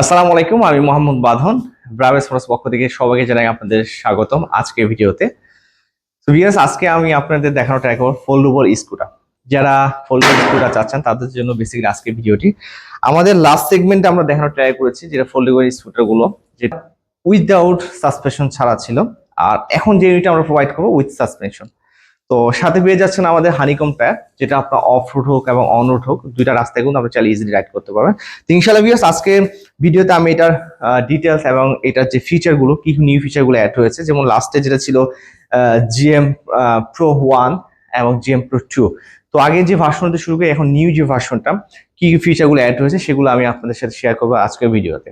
আসসালামু আলাইকুম, আমি মোহাম্মদ বাঁধন ব্রাভেস পক্ষ থেকে সবাইকে জানাই আপনাদের স্বাগতম আজকে ভিডিওতে। তো আজকে আমি আপনাদের দেখানো ট্রাই করব ফোল্ডেবল স্কুটার যারা ফোল্ডেবল স্কুটার চাচ্ছেন, তাদের জন্য বেসিক্যালি আজকে ভিডিওটি। আমাদের লাস্ট সেগমেন্টে আমরা দেখানো ট্রাই করেছি, যেটা ফোল্ডেবল স্কুটারগুলো, যেটা উইদাউট সাসপেনশন ছাড়া ছিল। আর এখন যে ইউনিট আমরা প্রোভাইড করব উইথ সাসপেনশন তো সাথে পেয়ে যাচ্ছেন আমাদের হানিকম যেটা আপনার অফ রোড হোক এবং অন রোড হোক, দুইটা রাস্তায় কিন্তু আপনার চাইলে ইজিলি রাইড করতে পারবেন। তো ইনশাল্লাহ ভিউয়ার্স আজকে ভিডিওতে আমি এটার ডিটেলস এবং এটার যে ফিচারগুলো কি নিউ ফিচারগুলো অ্যাড হয়েছে, যেমন লাস্টে যেটা ছিল জিএম প্রো ওয়ান এবং জিএম প্রো টু তো আগে যে ভার্সনটা শুরু করে, এখন নিউ যে ভার্সনটা কি ফিচারগুলো অ্যাড হয়েছে, সেগুলো আমি আপনাদের সাথে শেয়ার করব আজকের ভিডিওতে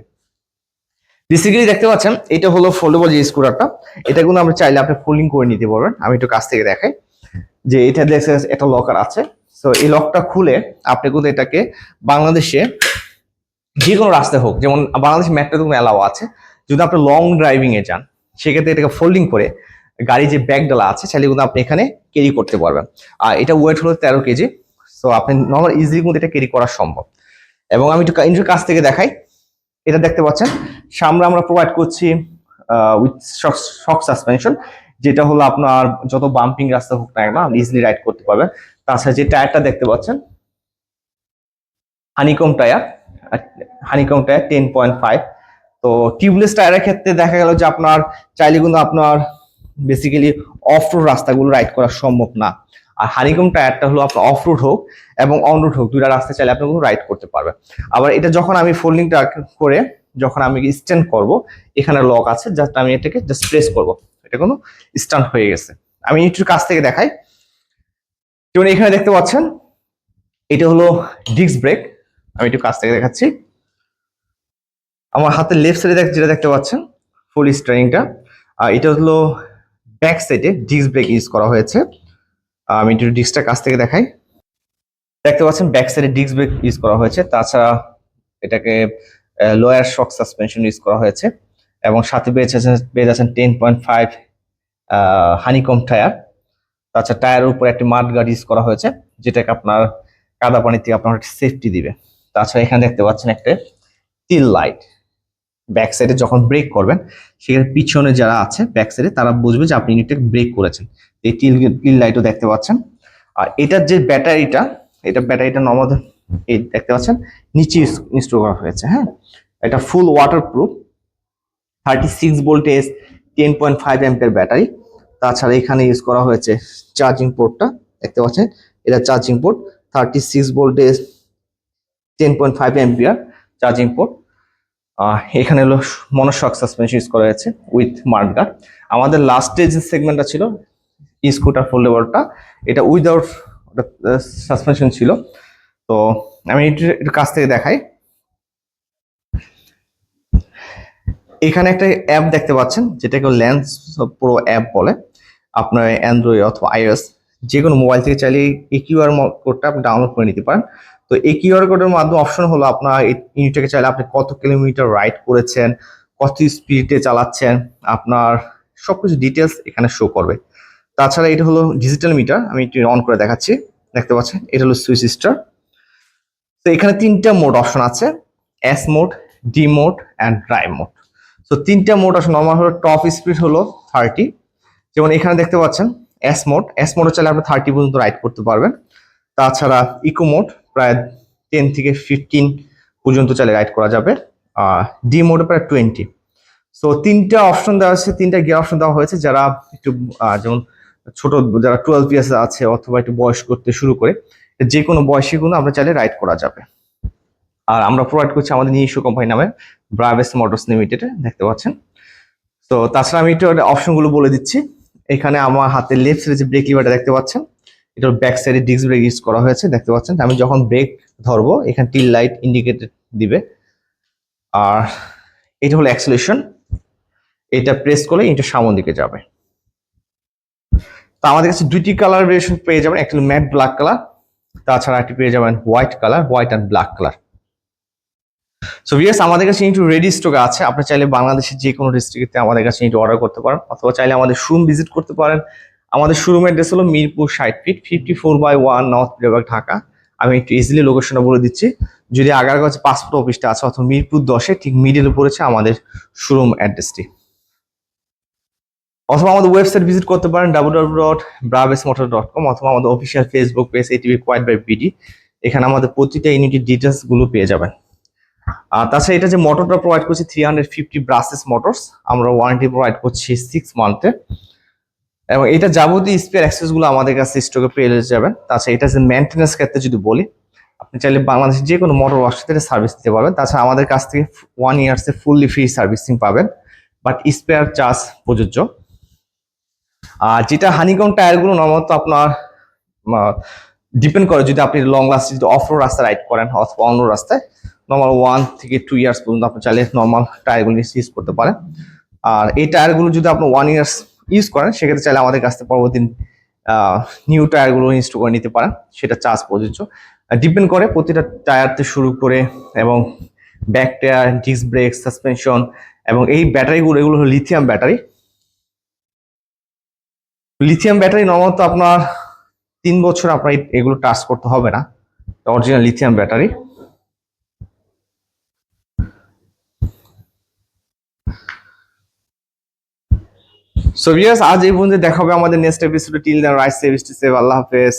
বেসিক্যালি দেখতে পাচ্ছেন, এটা হলো ফোল্ডেবল যে স্কুটারটা এটা কিন্তু আপনি চাইলে আপনি ফোল্ডিং করে নিতে পারবেন। আমি একটু কাছ থেকে দেখাই। যে এটা দেখছে একটা লকার আছে। তো এই লকটা খুলে আপনি কিন্তু এটাকে বাংলাদেশে যে কোনো রাস্তায় হোক, যেমন বাংলাদেশ মেট্রো কিন্তু অ্যালাও আছে। যদি আপনি লং ড্রাইভিং এ যান, সেক্ষেত্রে এটাকে ফোল্ডিং করে গাড়ি যে ব্যাগ ডালা আছে, চাইলে কিন্তু আপনি এখানে ক্যারি করতে পারবেন। আর এটা ওয়েট হলো তেরো কেজি। সো আপনি নর্মাল ইজিলি কিন্তু এটা ক্যারি করা সম্ভব। এবং আমি একটু কাছ থেকে দেখাই। এটা দেখতে পাচ্ছেন সামনে আমরা প্রোভাইড করছি উইথ শক সাসপেনশন যেটা হলো আপনার যত বাম্পিং রাস্তা হোক না আপনি ইজিলি রাইড করতে পারবেন। তাছাড়া যে টায়ারটা দেখতে পাচ্ছেন honeycomb tyre honeycomb tyre ten point five তো টিউবলেস টায়ারের ক্ষেত্রে দেখা গেল যে আপনার, চাইলে কিন্তু আপনার বেসিক্যালি অফ রোড রাস্তাগুলো রাইড করা সম্ভব না। আর হানিকম টায়ারটা হলো আপনার অফ রোড হোক এবং অন রোড হোক, দুইটা রাস্তা চাইলে আপনি কিন্তু রাইড করতে পারবেন। আবার এটা যখন আমি ফোল্ডিংটা করে যখন আমি স্ট্যান্ড করব, এখানে লক আছে জাস্ট আমি এটাকে জাস্ট প্রেস করব। এটা কোনো স্ট্যান্ড হয়ে গেছে। আমি একটু কাছ থেকে দেখাই। যেমন এখানে দেখতে পাচ্ছেন, এটা হলো ডিস্ক ব্রেক আমি একটু কাছ থেকে দেখাচ্ছি। আমার হাতের লেফট সাইডে দেখ, যেটা দেখতে পাচ্ছেন ফুল স্টারিংটা আর এটা হলো ব্যাক সাইডে ডিস্ক ব্রেক ইউজ করা হয়েছে। আমি একটু ডিস্কটা কাছ থেকে দেখাই। দেখতে পাচ্ছেন ব্যাক সাইডে ডিস্ক ব্রেক ইউজ করা হয়েছে। তাছাড়া এটাকে লোয়ার শক সাসপেনশন ইউজ করা হয়েছে এবং সাথে পেয়ে যাচ্ছেন পেয়ে যাচ্ছেন ten point five honeycomb tyre তাছাড়া টায়ারের উপর একটি মাড গার্ড ইউজ করা হয়েছে, যেটাকে আপনার কাদা পানি থেকে আপনার সেফটি দিবে। তাছাড়া এখানে দেখতে পাচ্ছেন একটা তিল লাইট ব্যাক সাইডে যখন ব্রেক করবেন, সেখানে পিছনে যারা আছে ব্যাক সাইডে তারা বুঝবে যে আপনি ইউনিটটাকে ব্রেক করেছেন। এই টিল টিল লাইটও দেখতে পাচ্ছেন। আর এটার যে ব্যাটারিটা এটা ব্যাটারিটা নর্মাল এই দেখতে পাচ্ছেন, নিচে ইনস্টল করা হয়েছে হ্যাঁ? এটা full waterproof thirty six voltage ten point five ampere battery তাছাড়া এখানে ইউজ করা হয়েছে চার্জিং পোর্টটা দেখতে পাচ্ছেন? এটা charging port thirty six voltage ten point five ampere charging port এখানে হলো মনোশক সাসপেনশন ইউজ করা হয়েছে উইথ মার্কগার্ড আমাদের লাস্টে যে সেগমেন্টটা ছিল স্কুটার ফোল্ডেবলটা এটা উইদাউট সাসপেনশন ছিল। তো আমি একটু কাছ থেকে দেখাই। এখানে একটা অ্যাপ দেখতে পাচ্ছেন, যেটাকে ল্যান্স প্রো অ্যাপ বলে। আপনার অ্যান্ড্রয়েড অথবা আইওএস যে কোনো মোবাইল থেকে চাইলে এই কিউআর কোডটা আপনি ডাউনলোড করে নিতে পারেন। তো এই কিউআর কোডের মাধ্যমে অপশন হলো আপনার ইউনিটটাকে চাইলে আপনি কত কিলোমিটার রাইড করেছেন, কত স্পিডে চালাচ্ছেন, আপনার সবকিছু ডিটেলস এখানে শো করবে। তাছাড়া এটা হলো ডিজিটাল মিটার আমি একটু অন করে দেখাচ্ছি। দেখতে পাচ্ছেন, এটা হলো সুইচ স্টার তো এখানে তিনটা মোড অপশন আছে S mode D mode and drive mode তো তিনটা মোড আসলে নর্মাল হলো টপ স্পিড হলো থার্টি যেমন এখানে দেখতে পাচ্ছেন এস মোড এস মোডে চাইলে আপনি থার্টি পর্যন্ত রাইড করতে পারবেন। তাছাড়া ইকো মোড প্রায় টেন থেকে ফিফটিন পর্যন্ত চাইলে রাইড করা যাবে। আর ডি মোডে প্রায় টোয়েন্টি সো তিনটা অপশন দেওয়া হয়েছে তিনটা গিয়ার অপশন দেওয়া হয়েছে যারা একটু যেমন ছোট, যারা টুয়েলভ ইয়ার্স আছে অথবা একটু বয়স করতে শুরু করে, যে কোনো বয়সে কোনো আমরা চাইলে রাইড করা যাবে। আর আমরা প্রোভাইড করছি আমাদের নিজস্ব কোম্পানি নামে ব্রাভেস মোটরস লিমিটেড দেখতে পাচ্ছেন। তো তাছাড়া আমি একটু অপশনগুলো বলে দিচ্ছি। এখানে আমার হাতের লেফট সাইডে যে ব্রেক লিভারটা দেখতে পাচ্ছেন, এটার ব্যাক সাইডে ডিস্ক ব্রেক ইউজ করা হয়েছে, দেখতে পাচ্ছেন। আমি যখন ব্রেক ধরবো, এখানে টিল লাইট ইন্ডিকেটেড দিবে। আর এটা হলো অ্যাক্সেলেশন এটা প্রেস করলে এটা সামন দিকে যাবে। তো আমাদের কাছে দুইটি কালার ভেরিয়েশন পেয়ে যাবেন। একটা ম্যাট ব্ল্যাক কালার তাছাড়া একটি পেয়ে যাবেন white colour white and black colour so ভিয়াস আমাদের কাছে কিন্তু রেডি স্টক আছে। আপনি চাইলে বাংলাদেশের যে কোনো ডিস্ট্রিক্টে আমাদের কাছে কিন্তু অর্ডার করতে পারেন। অথবা চাইলে আমাদের শোরুম ভিজিট করতে পারেন। আমাদের শোরুমের অ্যাড্রেস হলো মিরপুর ষাট feet fifty four by one north বিভাগ ঢাকা। আমি একটু ইজিলি লোকেশনটা বলে দিচ্ছি। যদি আগারগাঁও পাসপোর্ট অফিসটা আছে, অথবা মিরপুর দশে ঠিক মিডিলে পড়েছে আমাদের শোরুম অ্যাড্রেসটি অথবা আমাদের ওয়েবসাইট ভিজিট করতে পারেন W W dot braves motor dot com অথবা আমাদের official Facebook page ATV quite by BD এখানে আমাদের প্রতিটা ইউনিটের ডিটেলসগুলো পেয়ে যাবেন। আর তাছাড়া এটা যে মোটরটা প্রোভাইড করছি থ্রি হান্ড্রেড ফিফটি ব্রাসেস মোটরস আমরা ওয়ারেন্টি প্রোভাইড করছি সিক্স মান্থে এবং এটা যাবতীয় স্পেয়ার অ্যাক্সেসগুলো আমাদের কাছে স্টকে পেয়ে যাবেন। তাছাড়া এটা যে মেনটেন্যান্স ক্ষেত্রে যদি বলি, আপনি চাইলে বাংলাদেশের যে কোনো মোটর থেকে সার্ভিস দিতে পারবেন। তাছাড়া আমাদের কাছ থেকে ওয়ান ইয়ার্সে ফুললি ফ্রি সার্ভিসিং পাবেন। বাট স্পেয়ার চার্জ প্রযোজ্য। আর যেটা হানিকম টায়ারগুলো নর্মালত আপনার ডিপেন্ড করে যদি আপনি লং লাস্টে যদি অফ রাস্তা রাইড করেন অথবা অন্য রাস্তায় নর্মাল ওয়ান থেকে টু ইয়ার্স পর্যন্ত আপনি চাইলে নর্মাল টায়ারগুলো ইউজ করতে পারেন। আর এই টায়ারগুলো যদি আপনি ওয়ান ইয়ার্স ইউজ করেন, সেক্ষেত্রে চাইলে আমাদের কাছ থেকে পরবর্তী নিউ টায়ারগুলো ইনস্টল করে নিতে পারেন। সেটা চার্জ প্রযোজ্য। ডিপেন্ড করে প্রতিটা টায়ার থেকে শুরু করে এবং back tyre disc brake suspension এবং এই ব্যাটারিগুলো এগুলো হলো লিথিয়াম ব্যাটারি লিথিয়াম ব্যাটারি নর্মালত আপনার তিন বছর আপনার এগুলো টাচ করতে হবে না। Original lithium battery so viewers আজ এই পর্যন্ত দেখা হবে আমাদের নেক্সট এপিসোডে টিল দেন রাইট সেভ আল্লাহ হাফেজ।